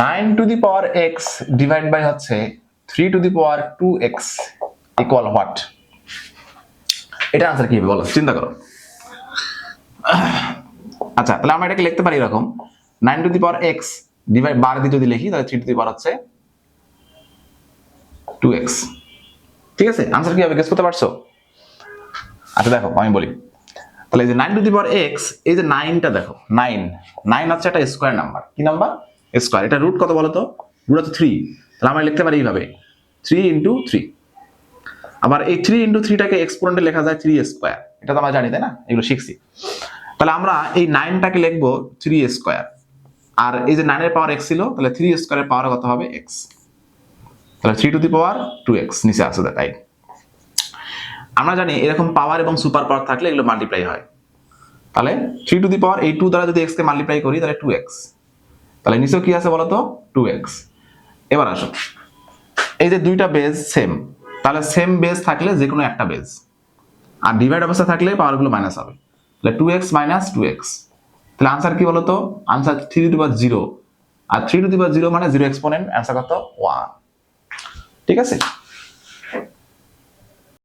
Nine to the power x divide by হচ্ছে three to the power two x equal what এটা answer কি হবে বলো? চিন্তা করো। আচ্ছা তাহলে আমরা এটাকে লিখতে পারি এরকম। Nine to the power x divide বার দিয়ে যদি লিখি, তাহলে থ্রি টু দি পাওয়ার হচ্ছে টু এক্স। ঠিক আছে? আনসার কি হবে? গেস করতে পারছ? আচ্ছা দেখো, আমি বলি। তাহলে এই যে nine to the power x, এই যে নাইনটা দেখো, নাইন। নাইন হচ্ছে একটা স্কোয়ার নাম্বার কি নাম্বার স্কোয়ার এটা রুট কত বলো তো রুট থ্রি তাহলে আমরা লিখতে পারি এইভাবে। থ্রি ইন্টু থ্রি আবার এই থ্রি ইন্টু থ্রিটাকে এক্সপোনেন্টে লেখা যায় থ্রি স্কোয়ার এটা তো আমরা জানি, তাই না? এগুলো শিখছি। তাহলে আমরা এই নাইনটাকে লিখব থ্রি স্কোয়ার আর এই যে নাইনের পাওয়ার এক্স ছিল, তাহলে থ্রি স্কোয়ারের পাওয়ার কত হবে? এক্স তাহলে three to the power two x নিচে আসে তাই। আমরা জানি এরকম পাওয়ার এবং সুপার পাওয়ার থাকলে এগুলো মাল্টিপ্লাই হয়। তাহলে থ্রি টু দি পাওয়ার এই টু দ্বারা যদি এক্সকে মাল্টিপ্লাই করি, তাহলে টু এক্স তাহলে নিচেও কি আছে বলতো? টু এক্স এবার আসো। এই যে দুইটা বেজ সেম তাহলে সেম বেজ থাকলে যে কোনো একটা বেজ আর ডিভাইড অবস্থা থাকলে পাওয়ারগুলো মাইনাস হবে। তাহলে two x minus two x তাহলে আনসার কি বলতো? Answer three to power zero R three to the power zero মানে জিরো এক্সপোনেন্ট অ্যান্সার কত? ওয়ান ঠিক আছে?